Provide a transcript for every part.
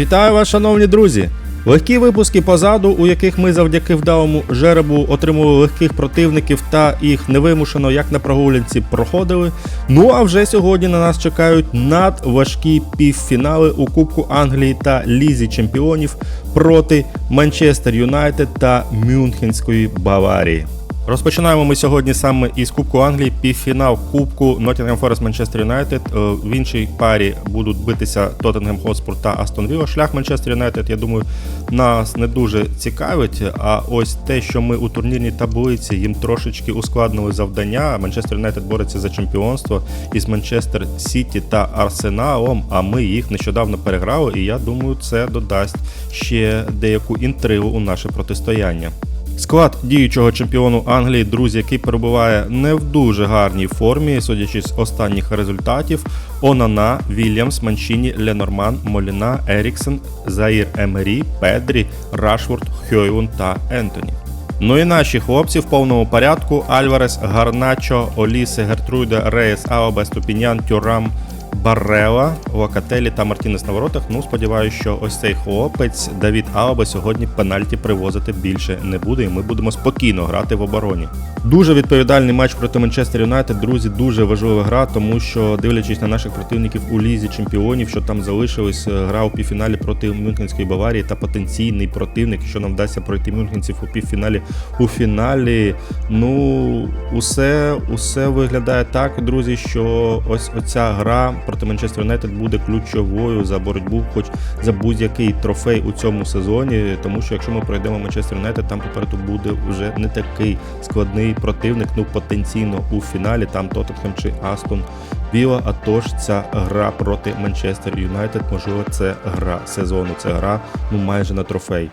Вітаю вас, шановні друзі! Легкі випуски позаду, у яких ми завдяки вдалому жеребу отримували легких противників та їх невимушено, як на прогулянці, проходили. Ну а вже сьогодні на нас чекають надважкі півфінали у Кубку Англії та Лізі Чемпіонів проти Манчестер Юнайтед та Мюнхенської Баварії. Розпочинаємо ми сьогодні саме із Кубку Англії, півфінал Кубку Nottingham Forest Манчестер Юнайтед. В іншій парі будуть битися Тоттенгем Хотспур та Астон Вілла. Шлях Манчестер Юнайтед, я думаю, нас не дуже цікавить. А ось те, що ми у турнірній таблиці їм трошечки ускладнили завдання. Манчестер Юнайтед бореться за чемпіонство із Манчестер Сіті та Арсеналом. А ми їх нещодавно переграли, і я думаю, це додасть ще деяку інтригу у наше протистояння. Склад діючого чемпіону Англії, друзі, який перебуває не в дуже гарній формі, судячи з останніх результатів: Онана, Вільямс, Манчіні, Ленорман, Моліна, Еріксен, Заїр Емері, Педрі, Рашфорд, Хьойвун та Ентоні. Ну і наші хлопці в повному порядку: Альварес, Гарначо, Олісе, Гертруйда, Реєс, Аоба, Ступінян, Тюрам, Барела, Локателі та Мартінес на воротах. Ну, сподіваюся, що ось цей хлопець Давід Алаба сьогодні пенальті привозити більше не буде, і ми будемо спокійно грати в обороні. Дуже відповідальний матч проти Манчестер Юнайтед. Друзі, дуже важлива гра, тому що дивлячись на наших противників у лізі чемпіонів, що там залишились, е, гра у півфіналі проти Мюнхенської Баварії та потенційний противник, що нам вдасться пройти Мюнхенців у півфіналі у фіналі. Ну, усе, усе виглядає так, друзі, що ось оця гра проти Манчестер Юнайтед буде ключовою за боротьбу, хоч за будь-який трофей у цьому сезоні. Тому що якщо ми пройдемо Манчестер Юнайтед, там попереду буде вже не такий складний противник. Ну потенційно у фіналі там Тоттенхем чи Астон Віла. А тож ця гра проти Манчестер Юнайтед, можливо, це гра сезону. Це гра ну майже на трофей.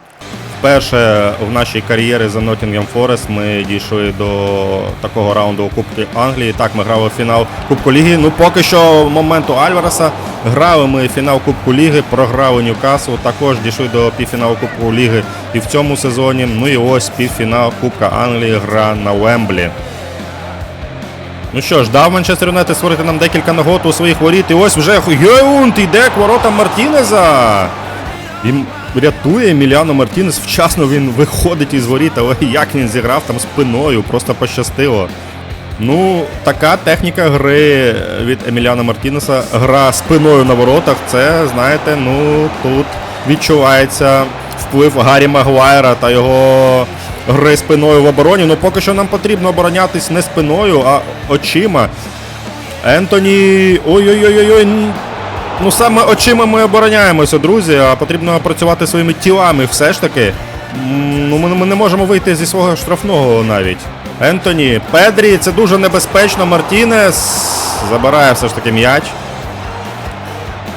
Вперше в нашій кар'єрі за Nottingham Forest ми дійшли до такого раунду у Кубку Англії. Так, ми грали фінал Кубку Ліги. Ну поки що моменту Альвареса. Грали ми фінал Кубку Ліги, програли Ньюкасл. Також дійшли до півфіналу Кубку Ліги і в цьому сезоні. Ну і ось півфінал Кубка Англії гра на Вемблі. Ну що ж, дав Манчестер Юнайтед створити нам декілька нагод у своїх воріт. І ось вже Геунт йде к воротам Мартінеза. Він рятує Еміліано Мартінес. Вчасно він виходить із воріт, але як він зіграв там спиною, просто пощастило. Ну, така техніка гри від Еміліана Мартінеса. Гра спиною на воротах. Це, знаєте, ну тут відчувається вплив Гаррі Магуайра та його гри спиною в обороні. Ну поки що нам потрібно оборонятись не спиною, а очима. Ентоні. Ой-ой-ой-ой. Ну саме очима ми обороняємося, друзі, а потрібно працювати своїми тілами все ж таки. Ну, ми, не можемо вийти зі свого штрафного навіть. Ентоні, Педрі, це дуже небезпечно. Мартінес забирає все ж таки м'яч.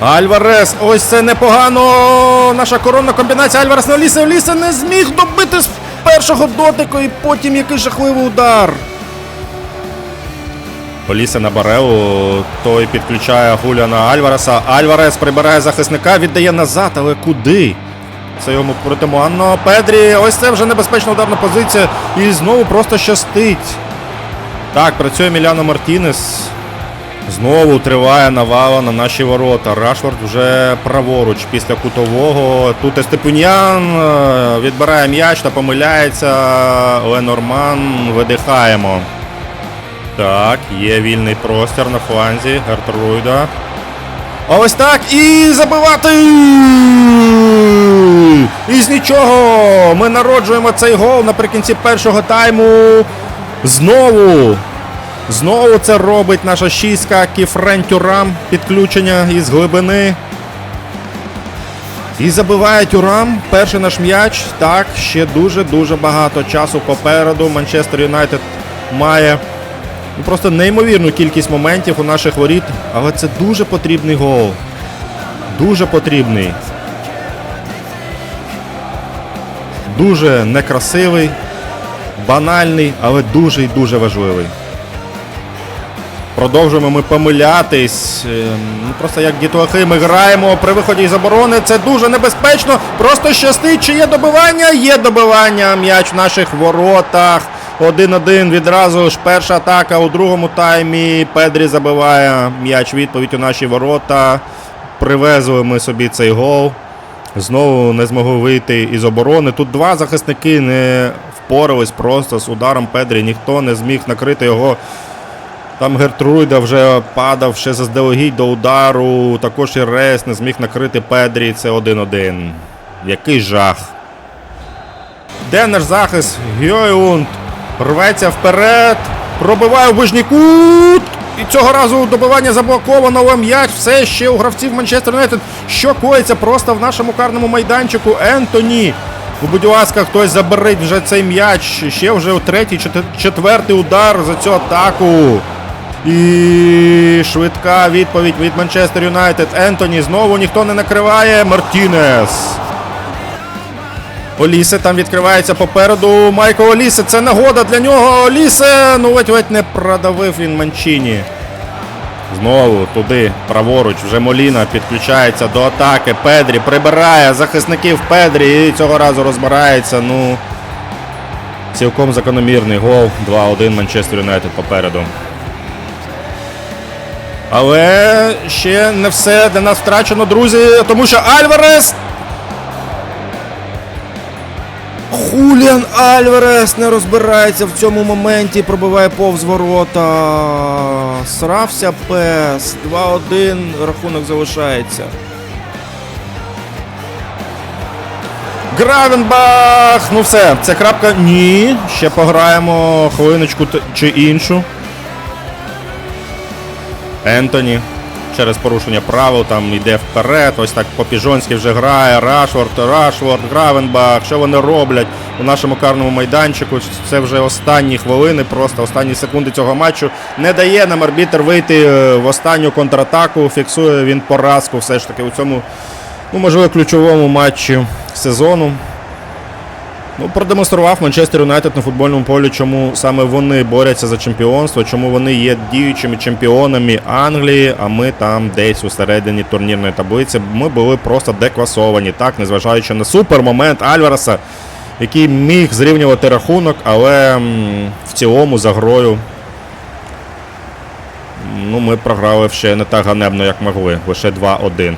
Альварес, ось це непогано. Наша коронна комбінація. Альварес на Лісе. в Лісе не зміг добити з першого дотику і потім який жахливий удар. Олісе на Барелу, той підключає Хуліана Альвареса. Альварес прибирає захисника, віддає назад, але куди? Це йому протиманно. Педрі, ось це вже небезпечна ударна позиція. І знову просто щастить. Так, працює Міляно Мартінес. Знову триває навала на наші ворота. Рашфорд вже праворуч після кутового. Тут Естепунян е, відбирає м'яч та помиляється. Ленорман видихаємо. Так, є вільний простір на фланзі. Гертруйда. Ось так і забивати! І з нічого! Ми народжуємо цей гол наприкінці першого тайму. Знову! Знову це робить наша шістка Кіфрен Тюрам. Підключення із глибини. І забиває Тюрам. Перший наш м'яч. Так, ще дуже-дуже багато часу попереду. Манчестер Юнайтед має ну, просто неймовірну кількість моментів у наших воріт. Але це дуже потрібний гол. Дуже потрібний. Дуже некрасивий, банальний, але дуже і дуже важливий. Продовжуємо ми помилятись. Ем, Ну, просто як дітлахи ми граємо при виході із оборони. Це дуже небезпечно. Просто щастить, чи є добивання? Є добивання. М'яч в наших воротах. 1-1 відразу ж перша атака у другому таймі. Педрі забиває м'яч відповідь у наші ворота. Привезли ми собі цей гол. Знову не змогли вийти із оборони. Тут два захисники не впорались просто з ударом Педрі. Ніхто не зміг накрити його. Там Гертруйда вже падав ще заздалегідь до удару. Також і Рес не зміг накрити Педрі. Це 1-1. Який жах. Де захист? Гьойунд рветься вперед. Пробиває ближній кут. І цього разу добивання заблоковано, м'яч все ще у гравців Манчестер Юнайтед. Що коїться просто в нашому карному майданчику. Ентоні. Будь ласка, хтось заберіть вже цей м'яч. Ще вже у третій, четвертий удар за цю атаку. І швидка відповідь від Манчестер Юнайтед. Ентоні знову ніхто не накриває. Мартінес. Олісе там відкривається попереду. Майкл Олісе. Це нагода для нього. Олісе. Ну ледь-ледь не продавив він Манчіні. Знову туди, праворуч, вже Моліна підключається до атаки. Педрі прибирає захисників Педрі і цього разу розбирається. Ну, цілком закономірний гол. 2-1 Манчестер Юнайтед попереду. Але ще не все для нас втрачено, друзі, тому що Альварес Хуліан Альварес не розбирається в цьому моменті, пробиває повз ворота. Срався пес. 2-1 рахунок залишається. Гравенбах! Ну все, це крапка. Ні. Ще пограємо хвилиночку чи іншу. Ентоні через порушення правил там йде вперед. Ось так по-піжонськи вже грає. Рашфорд, Рашфорд, Гравенбах. Що вони роблять у нашому карному майданчику? Це вже останні хвилини, просто останні секунди цього матчу. Не дає нам арбітер вийти е, в останню контратаку. Фіксує він поразку все ж таки у цьому, ну, можливо, ключовому матчі сезону. Ну, продемонстрував Манчестер Юнайтед на футбольному полі, чому саме вони борються за чемпіонство, чому вони є діючими чемпіонами Англії, а ми там десь у середині турнірної таблиці. Ми були просто декласовані, так, незважаючи на супермомент Альвареса, який міг зрівнювати рахунок, але в цілому за грою ну, ми програли ще не так ганебно, як могли, лише 2-1.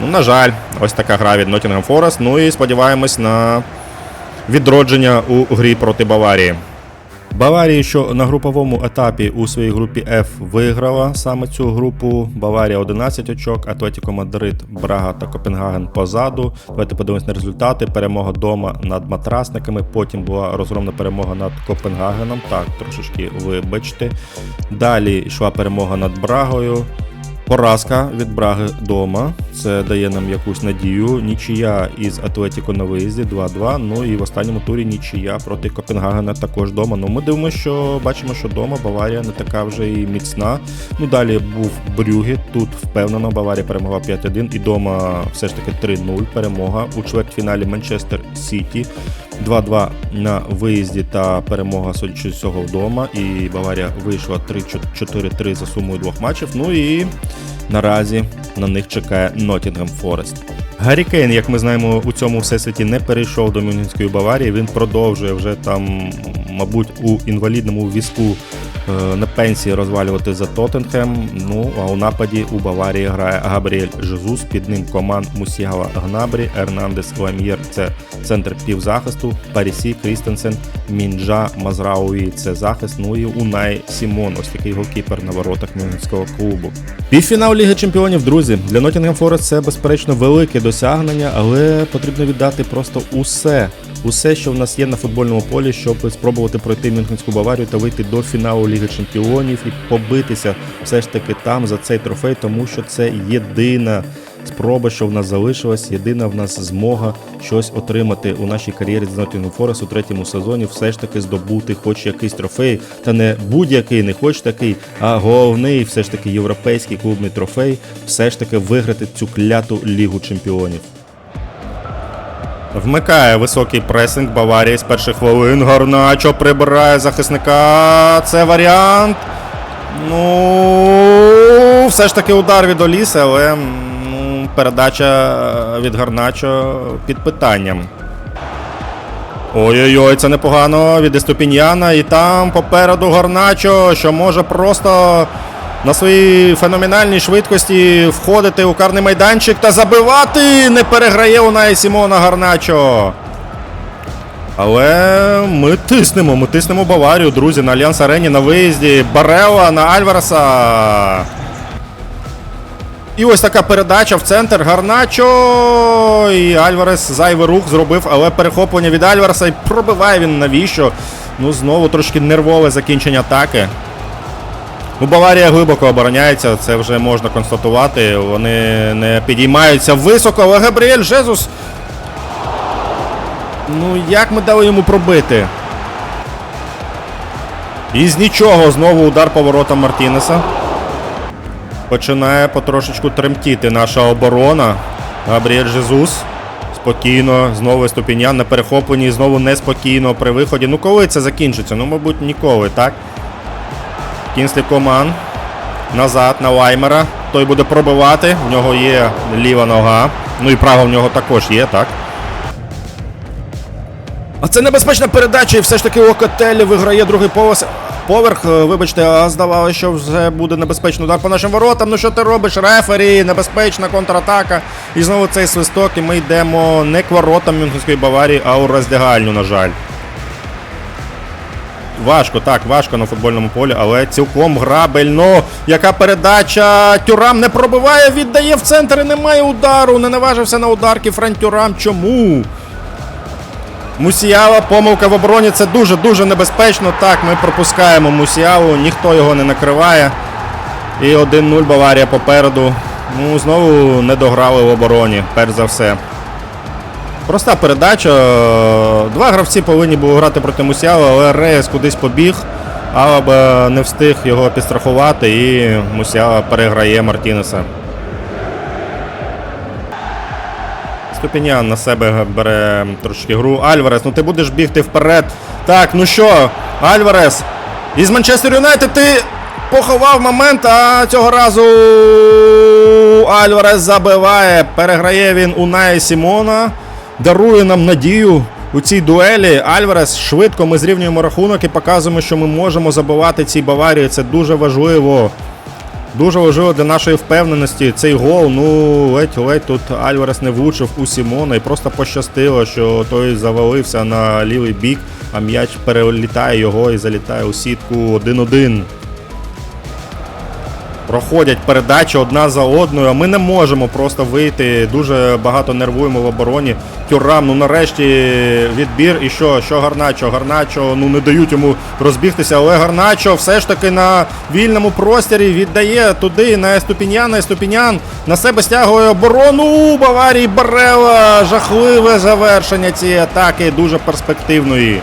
Ну, на жаль, ось така гра від Nottingham Forest. Ну і сподіваємось на відродження у грі проти Баварії. Баварія, що на груповому етапі у своїй групі F виграла саме цю групу. Баварія 11 очок, Атлетіко Мадрид, Брага та Копенгаген позаду. Давайте подивимось на результати. Перемога дома над матрасниками. Потім була розгромна перемога над Копенгагеном. Так, трошечки вибачте. Далі йшла перемога над Брагою. Поразка від Браги вдома. Це дає нам якусь надію. Нічия із Атлетіко на виїзді 2-2. Ну і в останньому турі нічия проти Копенгагена також вдома. Ну ми дивимося, що бачимо, що вдома Баварія не така вже і міцна. Ну далі був Брюгі. Тут впевнено Баварія перемогла 5-1 і вдома все ж таки 3-0 перемога у чвертьфіналі Манчестер Сіті. 2-2 на виїзді та перемога цього вдома. І Баварія вийшла 3-4-3 за сумою двох матчів. Ну і наразі на них чекає Nottingham Форест. Гаррі Кейн, як ми знаємо, у цьому всесвіті не перейшов до Мюнхенської Баварії. Він продовжує вже там, мабуть, у інвалідному візку на пенсії розвалювати за Тоттенхем. Ну а у нападі у Баварії грає Габріель Жезус. Під ним команд Мусіала Гнабрі, Ернандес Лам'єр це центр півзахисту, Парісі, Крістенсен, Мінджа, Мазрауї це захист. Ну і Унай Сімон, ось такий голкіпер на воротах Мюнхенського клубу. Півфінал Ліги Чемпіонів, друзі, для Nottingham Forest це безперечно велике досягнення, але потрібно віддати просто усе. Усе, що в нас є на футбольному полі, щоб спробувати пройти Мюнхенську Баварію та вийти до фіналу Ліги Чемпіонів і побитися все ж таки там за цей трофей, тому що це єдина спроба, що в нас залишилась, єдина в нас змога щось отримати у нашій кар'єрі з Nottingham Forest у третьому сезоні, все ж таки здобути хоч якийсь трофей, та не будь-який, не хоч такий, а головний, все ж таки європейський клубний трофей, все ж таки виграти цю кляту Лігу Чемпіонів. Вмикає високий пресинг Баварії з перших хвилин. Гарначо прибирає захисника. Це варіант. Ну, все ж таки удар від Оліси, але ну, передача від Гарначо під питанням. Ой-ой-ой, це непогано від Еступіньяна. І там попереду Гарначо, що може просто на своїй феноменальній швидкості входити у карний майданчик та забивати. Не переграє Унай Сімона Гарначо. Але ми тиснемо, ми тиснемо Баварію, друзі, на Альянс Арені на виїзді. Барела на Альвареса. І ось така передача в центр. Гарначо. І Альварес зайвий рух зробив, але перехоплення від Альвареса і пробиває він навіщо. Ну, знову трошки нервове закінчення атаки. Ну, Баварія глибоко обороняється, це вже можна констатувати. Вони не підіймаються високо, але Габріель Жезус. Ну, як ми дали йому пробити? І з нічого знову удар по воротам Мартінеса. Починає потрошечку тремтіти наша оборона. Габріель Жезус. Спокійно, знову ступінян на перехопленні, знову неспокійно при виході. Ну коли це закінчиться? Ну, мабуть, ніколи, так? Кінслі Коман. Назад на Лаймера. Той буде пробивати. В нього є ліва нога. Ну і права в нього також є, так? А це небезпечна передача, і все ж таки Локотелі виграє другий поверх. Поверх, вибачте, а здавалося, що вже буде небезпечний удар по нашим воротам. Ну що ти робиш? Рефері, небезпечна контратака. І знову цей свисток, і ми йдемо не к воротам Мюнхенської Баварії, а у роздягальню, на жаль. Важко, так, важко на футбольному полі, але цілком грабельно. Яка передача? Тюрам не пробиває, віддає в центр і немає удару. Не наважився на удар Кіфрен Тюрам. Чому? Мусіяла, помилка в обороні це дуже-дуже небезпечно. Так, ми пропускаємо Мусіяву, ніхто його не накриває. І 1-0 Баварія попереду. Ну, знову не дограли в обороні, перш за все. Проста передача. Два гравці повинні були грати проти Мусіяла, але Реєс кудись побіг. Алаба не встиг його підстрахувати і Мусіяла переграє Мартінеса. Ступінян на себе бере трошки гру. Альварес, ну ти будеш бігти вперед. Так, ну що, Альварес. Із Манчестер Юнайтед ти поховав момент, а цього разу Альварес забиває. Переграє він у Нає Сімона. Дарує нам надію у цій дуелі. Альварес швидко ми зрівнюємо рахунок і показуємо, що ми можемо забивати цій Баварії. Це дуже важливо. Дуже важливо для нашої впевненості цей гол. Ну, ледь-ледь тут Альварес не влучив у Сімона і просто пощастило, що той завалився на лівий бік, а м'яч перелітає його і залітає у сітку 1-1. Проходять передачі одна за одною, а ми не можемо просто вийти. Дуже багато нервуємо в обороні. Тюрам, ну нарешті відбір. І що? Що Гарначо? Гарначо, ну не дають йому розбігтися, але Гарначо все ж таки на вільному просторі віддає туди на Еступінян, Еступінян на себе стягує оборону. Баварії Барела. Жахливе завершення цієї атаки, дуже перспективної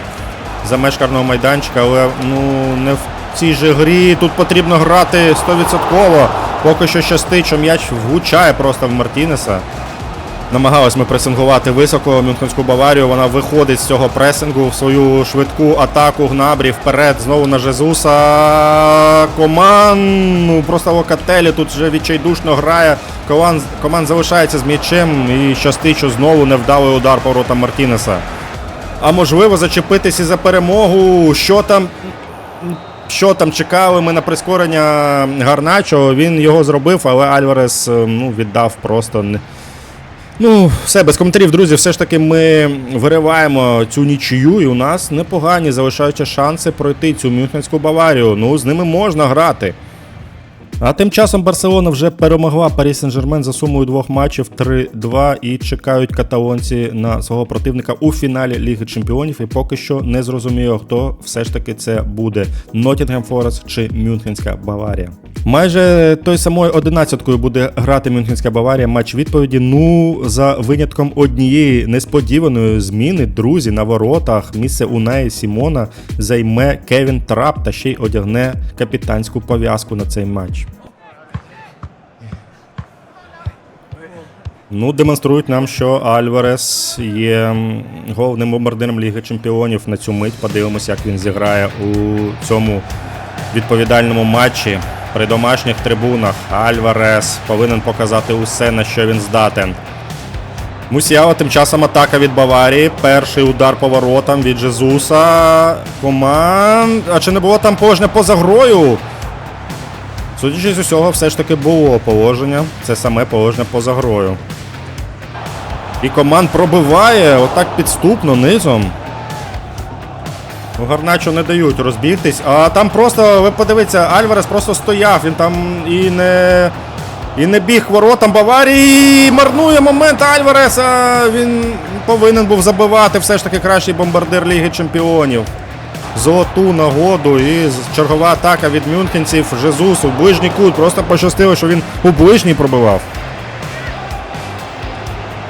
за меж майданчика, але ну не в цій же грі. Тут потрібно грати 100%. Поки що щастить, що м'яч влучає просто в Мартінеса. Намагалися ми пресингувати високо Мюнхенську Баварію. Вона виходить з цього пресингу в свою швидку атаку Гнабрі вперед. Знову на Жезуса. Коман. Ну просто Локателі тут вже відчайдушно грає. Коман, коман залишається з м'ячем і щастить, що знову невдалий удар по воротам Мартінеса. А можливо зачепитись і за перемогу. Що там? Що там чекали ми на прискорення Гарначо, він його зробив, але Альварес е, ну, віддав просто. Ну, все, без коментарів, друзі. Все ж таки ми вириваємо цю нічию, і у нас непогані залишаються шанси пройти цю Мюнхенську Баварію. Ну, з ними можна грати. А тим часом Барселона вже перемогла Парі Сен-Жермен за сумою двох матчів 3-2 і чекають каталонці на свого противника у фіналі Ліги Чемпіонів. І поки що не зрозуміло, хто все ж таки це буде: Ноттінгем Форест чи Мюнхенська Баварія. Майже той самою одинадцяткою буде грати Мюнхенська Баварія. Матч відповіді. Ну за винятком однієї несподіваної зміни, друзі, на воротах місце у неї Сімона займе Кевін Трап та ще й одягне капітанську пов'язку на цей матч. Ну, демонструють нам, що Альварес є головним бомбардиром Ліги Чемпіонів на цю мить. Подивимося, як він зіграє у цьому відповідальному матчі при домашніх трибунах. Альварес повинен показати усе, на що він здатен. Мусіяла тим часом атака від Баварії. Перший удар по воротам від Жезуса. Команд. А чи не було там порожня поза грою? Судячи з усього, все ж таки було положення. Це саме положення поза грою. І команд пробиває отак підступно низом. Ну, Гарначо не дають розбігтись. А там просто, ви подивіться, Альварес просто стояв. Він там і не. І не біг воротам Баварії. Марнує момент Альвареса. Він повинен був забивати все ж таки кращий бомбардир Ліги Чемпіонів. Золоту нагоду і чергова атака від мюнхенців Жезус у ближній кут. Просто пощастило, що він у ближній пробивав.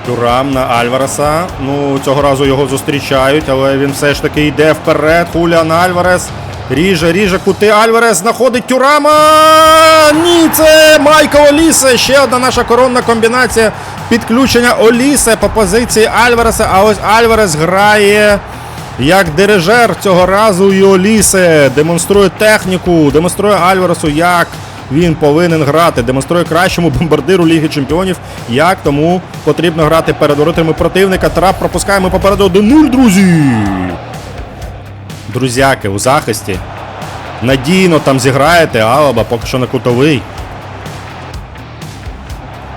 Турам на Альвареса. Ну, цього разу його зустрічають, але він все ж таки йде вперед. Хуліан Альварес. Ріже, ріже кути. Альварес знаходить Тюрама. Ні, це Майкл Олісе. Ще одна наша коронна комбінація. Підключення Олісе по позиції Альвареса. А ось Альварес грає як дирижер цього разу. І Олісе демонструє техніку, демонструє Альваресу, як він повинен грати, демонструє кращому бомбардиру Ліги Чемпіонів, як тому потрібно грати перед воротами противника. Трап пропускаємо попереду 1-0, друзі. Друзяки у захисті. Надійно там зіграєте, Алаба поки що на кутовий.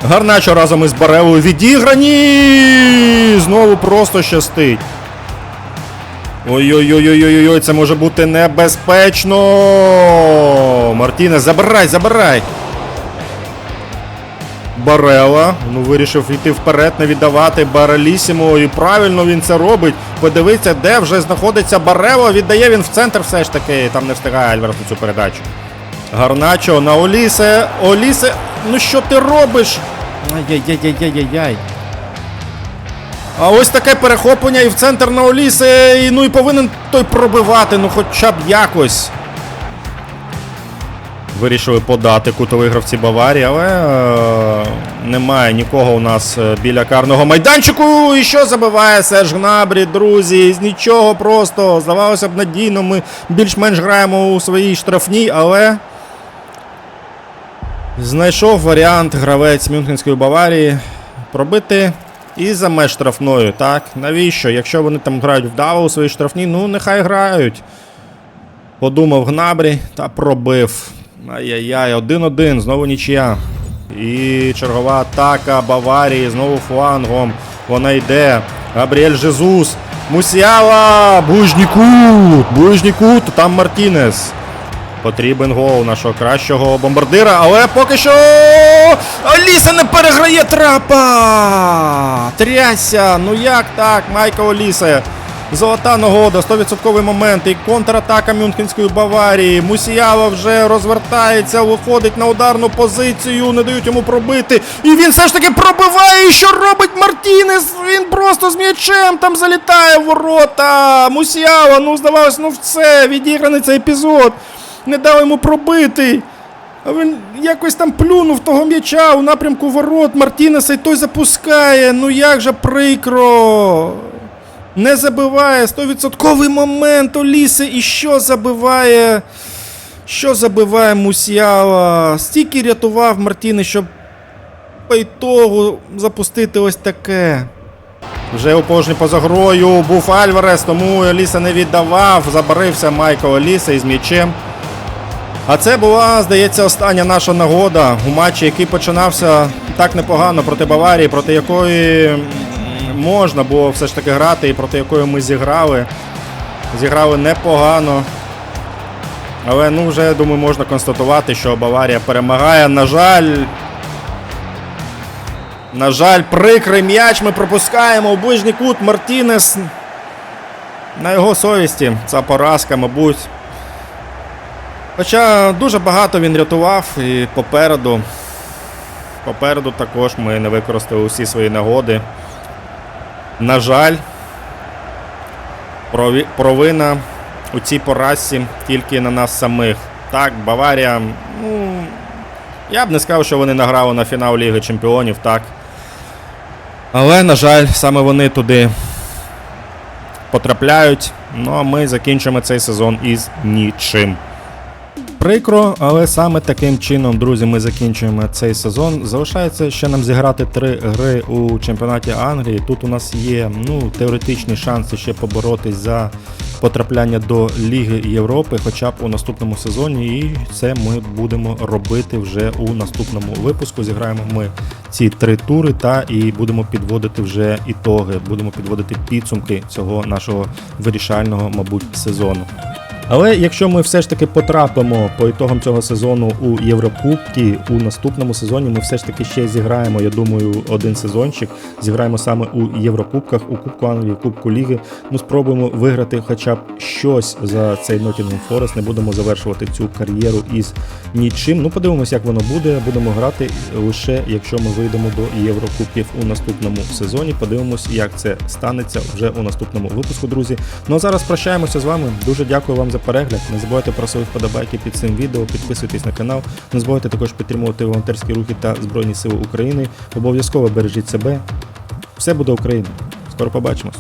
Гарначо разом із Барелою відіграні. Знову просто щастить. Ой-ой-ой-ой-ой, це може бути небезпечно. Мартіне, забирай, забирай. Барела. Ну, вирішив йти вперед, не віддавати Барелісімо. І правильно він це робить. Подивіться, де вже знаходиться Барела. Віддає він в центр все ж таки. Там не встигає Альварес на цю передачу. Гарначо на Олісе. Олісе, ну що ти робиш? Ай-яй-яй-яй-яй-яй. А ось таке перехоплення і в центр на Олісе. І, ну і повинен той пробивати, ну хоча б якось. Вирішили подати кутові гравці Баварії, але е, немає нікого у нас е, біля карного майданчику. І що забиває Серж Гнабрі, друзі? З нічого просто. Здавалося б, надійно. Ми більш-менш граємо у своїй штрафній, але. Знайшов варіант гравець Мюнхенської Баварії пробити і за меж штрафною. Так, навіщо? Якщо вони там грають вдало у своїй штрафній, ну нехай грають. Подумав Гнабрі та пробив. Ай-яй-яй, 1-1, знову нічия. І чергова атака Баварії знову флангом. Вона йде. Габріель Жезус. Мусіала! Ближній кут! Ближній кут, там Мартінес. Потрібен гол нашого кращого бомбардира, але поки що. Аліса не переграє трапа! Тряся! Ну як так, Майкл Олісе? Золота нагода, 100% момент і контратака Мюнхенської Баварії. Мусіява вже розвертається, виходить на ударну позицію, не дають йому пробити. І він все ж таки пробиває. І що робить Мартінес? Він просто з м'ячем там залітає в ворота. Мусіява, ну здавалось, ну все, відіграний цей епізод. Не дав йому пробити. А він якось там плюнув того м'яча у напрямку ворот Мартінеса і той запускає. Ну як же прикро. Не забиває 100% момент Оліси. І що забиває? Що забиває Мусіала? Стільки рятував Мартіни, щоб по ітогу запустити ось таке. Вже у положенні поза грою був Альварес, тому Оліса не віддавав. Забарився Майкл Оліса із м'ячем. А це була, здається, остання наша нагода у матчі, який починався так непогано проти Баварії, проти якої можна було все ж таки грати, і проти якої ми зіграли. Зіграли непогано. Але ну вже, думаю, можна констатувати, що Баварія перемагає. На жаль. На жаль, прикрий м'яч ми пропускаємо у ближній кут Мартінес. На його совісті ця поразка, мабуть. Хоча дуже багато він рятував і попереду. Попереду також ми не використали усі свої нагоди. На жаль, провина у цій поразці тільки на нас самих. Так, Баварія, ну, я б не сказав, що вони награли на фінал Ліги Чемпіонів, так. Але, на жаль, саме вони туди потрапляють. Ну а ми закінчимо цей сезон із нічим. Прикро, але саме таким чином, друзі, ми закінчуємо цей сезон. Залишається ще нам зіграти три гри у чемпіонаті Англії. Тут у нас є ну, теоретичні шанси ще поборотись за потрапляння до Ліги Європи, хоча б у наступному сезоні. І це ми будемо робити вже у наступному випуску. Зіграємо ми ці три тури та і будемо підводити вже ітоги, будемо підводити підсумки цього нашого вирішального, мабуть, сезону. Але якщо ми все ж таки потрапимо по ітогам цього сезону у Єврокубки, у наступному сезоні ми все ж таки ще зіграємо, я думаю, один сезончик. Зіграємо саме у Єврокубках, у Кубку Англії, Кубку Ліги. Ну, спробуємо виграти хоча б щось за цей Nottingham Forest. Не будемо завершувати цю кар'єру із нічим. Ну, подивимось, як воно буде. Будемо грати лише якщо ми вийдемо до Єврокубків у наступному сезоні. Подивимось, як це станеться вже у наступному випуску, друзі. Ну а зараз прощаємося з вами. Дуже дякую вам за перегляд. Не забувайте про свої вподобайки під цим відео, підписуйтесь на канал. Не забувайте також підтримувати волонтерські рухи та Збройні Сили України. Обов'язково бережіть себе. Все буде Україна. Скоро побачимось.